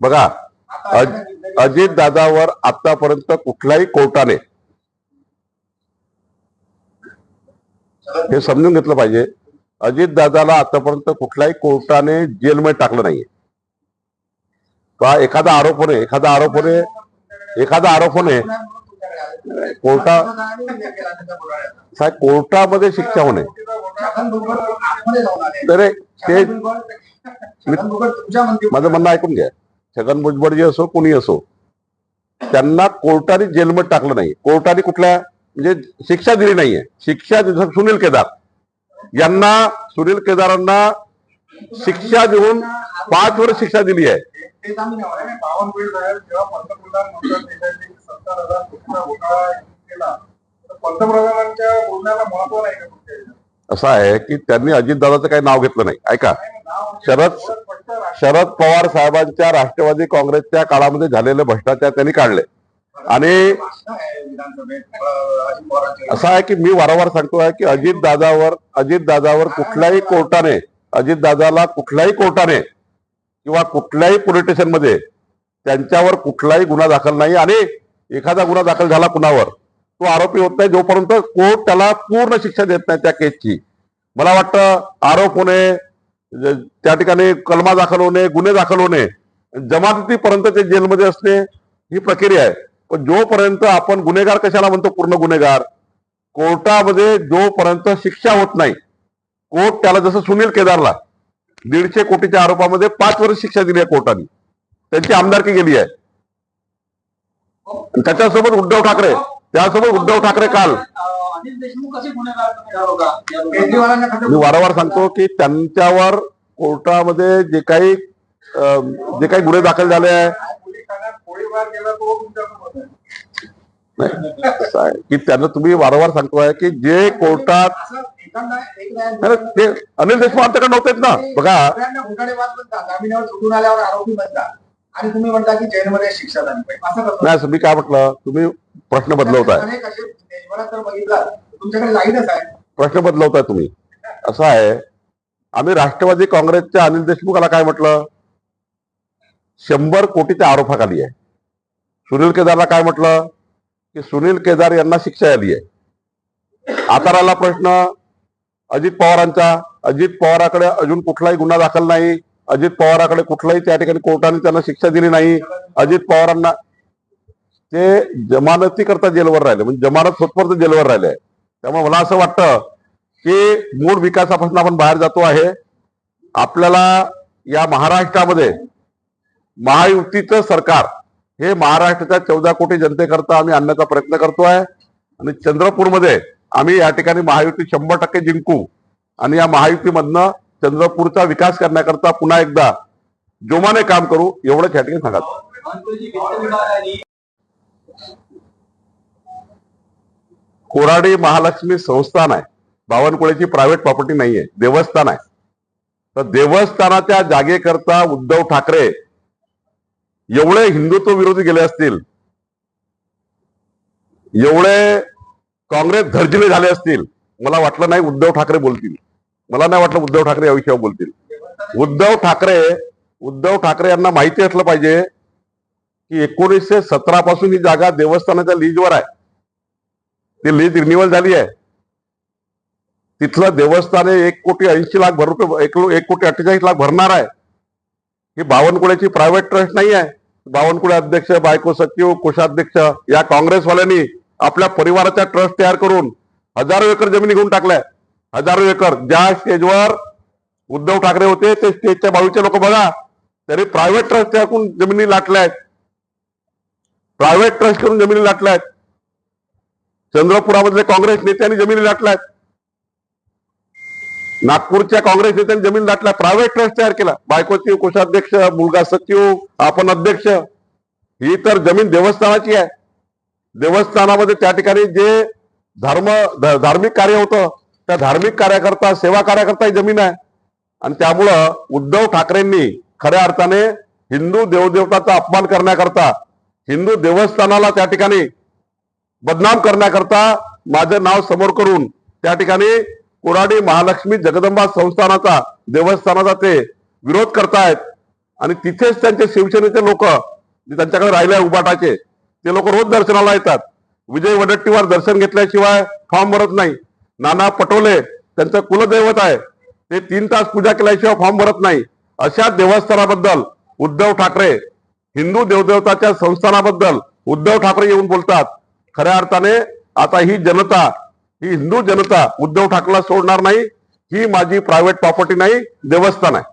बघा अजित दादावर आतापर्यंत कुठल्याही कोर्टाने हे समजून घेतलं पाहिजे. अजित दादाला आतापर्यंत कुठल्याही कोर्टाने जेलमध्ये टाकलं नाहीये. का एखादा आरोप एखादा आरोप एखादा आरोप कोर्टा साहेब कोर्टामध्ये शिक्षा होणे. तर ते माझं म्हणणं ऐकून घ्या. छगन भुजबळ जे असो कोणी असो त्यांना कोर्टाने जेलमध्ये टाकलं नाही. कोर्टाने कुठल्या म्हणजे शिक्षा दिली नाहीये. शिक्षा सुनील केदार. यांना सुनील केदारांना शिक्षा देऊन पाच वर्ष शिक्षा दिली आहे. पंतप्रधानांच्या बोलण्याला महत्त्व नाही का असं आहे की त्यांनी अजितदादाचं काही नाव घेतलं नाही. ऐका. शरद शरद पवार साहेबांच्या राष्ट्रवादी काँग्रेसच्या काळामध्ये झालेले भ्रष्टाचार त्यांनी काढले. आणि असं आहे की मी वारंवार सांगतोय की अजित दादावर अजित दादावर कुठल्याही कोर्टाने अजित दादाला कुठल्याही कोर्टाने किंवा कुठल्याही पोलीस स्टेशनमध्ये त्यांच्यावर कुठलाही गुन्हा दाखल नाही. आणि एखादा गुन्हा दाखल झाला कुणावर तो आरोपी होत नाही जोपर्यंत कोर्ट त्याला पूर्ण शिक्षा देत नाही त्या केसची. मला वाटतं आरोप होणे त्या ठिकाणी कलमा दाखल होणे गुन्हे दाखल होणे जमानतीपर्यंत ते जेलमध्ये असणे ही प्रक्रिया आहे. पण जोपर्यंत आपण गुन्हेगार कशाला म्हणतो पूर्ण गुन्हेगार कोर्टामध्ये जोपर्यंत शिक्षा होत नाही कोर्ट त्याला जसं सुनील केदारला दीडशे कोटीच्या आरोपामध्ये पाच वर्ष शिक्षा दिली आहे कोर्टाने. त्यांची आमदारकी गेली आहे. त्याच्यासोबत उद्धव ठाकरे. त्यासोबत उद्धव ठाकरे काल. मी वारंवार सांगतो की त्यांच्यावर कोर्टामध्ये जे काही जे काही गुन्हे दाखल झाले आहे. की त्यांना तुम्ही वारंवार सांगतोय की जे कोर्टात ते अनिल देशमुख आमच्याकडे नव्हतेच ना. बघा. आणि तुम्ही म्हणता की जेलमध्ये शिक्षा झाली पाहिजे. असं कसं? नाही असं मी काय म्हटलं? तुम्ही प्रश्न बदलवताय. अनेक असे देशभरात जर बघितलं. तर तुमच्याकडे लाईनच आहे. प्रश्न बदलवताय तुम्ही. असं आहे. आम्ही राष्ट्रवादी काँग्रेसच्या अनिल देशमुखाला काय म्हटलं? शंभर कोटीच्या आरोपाखाली आहे. सुनील केदारला काय म्हटलं? की सुनील केदार यांना शिक्षा आली आहे. आता राहिला प्रश्न. अजित पवारांचा. अजित पवाराकडे अजून कुठलाही गुन्हा दाखल नाही. अजित पवाराकडे कुठलाही त्या ठिकाणी कोर्टाने त्यांना शिक्षा दिली नाही. अजित पवारांना ते जमानती करता जेलवर राहिले. म्हणजे जमानत होतपर्यंत जेलवर राहिले. त्यामुळे मला असं वाटतं की मूळ विकासापासून आपण बाहेर जातो आहे. आपल्याला या महाराष्ट्रामध्ये महायुतीचं सरकार हे महाराष्ट्राच्या चौदा कोटी जनतेकरता आम्ही आणण्याचा प्रयत्न करतो आहे. आणि चंद्रपूरमध्ये आम्ही या ठिकाणी महायुती शंभर टक्के जिंकू. आणि या महायुतीमधनं चंद्रपूरचा विकास करण्याकरता पुन्हा एकदा जोमाने काम करू एवढंच या ठिकाणी सांगा कोराडी महालक्ष्मी संस्थान आहे. बावनकुळेची प्रायव्हेट प्रॉपर्टी नाहीये देवस्थान आहे. तर देवस्थानाच्या जागेकरता उद्धव ठाकरे एवढे हिंदुत्व विरोधी गेले असतील एवढे काँग्रेस धर्जिले झाले असतील मला वाटलं नाही उद्धव ठाकरे बोलतील. मला नाही वाटलं उद्धव ठाकरे या विषयावर बोलतील. उद्धव ठाकरे उद्धव ठाकरे यांना माहिती असलं पाहिजे की एकोणीसशे सतरा पासून ही जागा देवस्थानाच्या लीजवर आहे. ती लीज रिन्युअल झाली आहे. तिथलं देवस्थान एक कोटी ऐंशी लाख भर रुपये एक एक कोटी अठ्ठेचाळीस लाख भरणार आहे. ही बावनकुळ्याची प्रायव्हेट ट्रस्ट नाही आहे. बावनकुळे अध्यक्ष बायको सचिव कोषाध्यक्ष या काँग्रेसवाल्यांनी आपल्या परिवाराचा ट्रस्ट तयार करून हजारो एकर जमिनी घेऊन टाकल्या. हजारो एकर ज्या स्टेजवर उद्धव ठाकरे होते ते स्टेजच्या बाजूचे लोक बघा. तरी प्रायव्हेट ट्रस्ट तयार करून जमिनी लाटल्या आहेत. प्रायव्हेट ट्रस्ट करून जमिनी लाटल्या आहेत. चंद्रपुरामधले काँग्रेस नेत्यांनी जमिनी लाटल्या आहेत. नागपूरच्या काँग्रेस नेत्यांनी जमीन लाटल्या. प्रायव्हेट ट्रस्ट तयार केला. बायकोची कोषाध्यक्ष मुलगा सचिव आपण अध्यक्ष. ही तर जमीन देवस्थानाची आहे. देवस्थानामध्ये त्या ठिकाणी जे धर्म धार्मिक कार्य होतं त्या धार्मिक कार्याकरता सेवा कार्याकरता ही जमीन आहे. आणि त्यामुळं उद्धव ठाकरेंनी खऱ्या अर्थाने हिंदू देवदेवताचा अपमान करण्याकरता हिंदू देवस्थानाला त्या ठिकाणी बदनाम करण्याकरता माझं नाव समोर करून त्या ठिकाणी कोराडी महालक्ष्मी जगदंबा संस्थानाचा देवस्थानाचा ते विरोध करतायत. आणि तिथेच त्यांचे शिवसेनेचे लोक जे त्यांच्याकडे राहिले आहे उबाटाचे ते लोक रोज दर्शनाला येतात. विजय वडट्टीवार दर्शन घेतल्याशिवाय फॉर्म भरत नाही. नाना पटोले त्यांचं कुलदैवत आहे. ते तीन तास पूजा केल्याशिवाय फॉर्म भरत नाही. अशा देवस्थानाबद्दल उद्धव ठाकरे हिंदू देवदेवताच्या संस्थानाबद्दल उद्धव ठाकरे येऊन बोलतात. खऱ्या अर्थाने आता ही जनता ही हिंदू जनता उद्धव ठाकरेला सोडणार नाही. ही माझी प्रायव्हेट प्रॉपर्टी नाही देवस्थान आहे.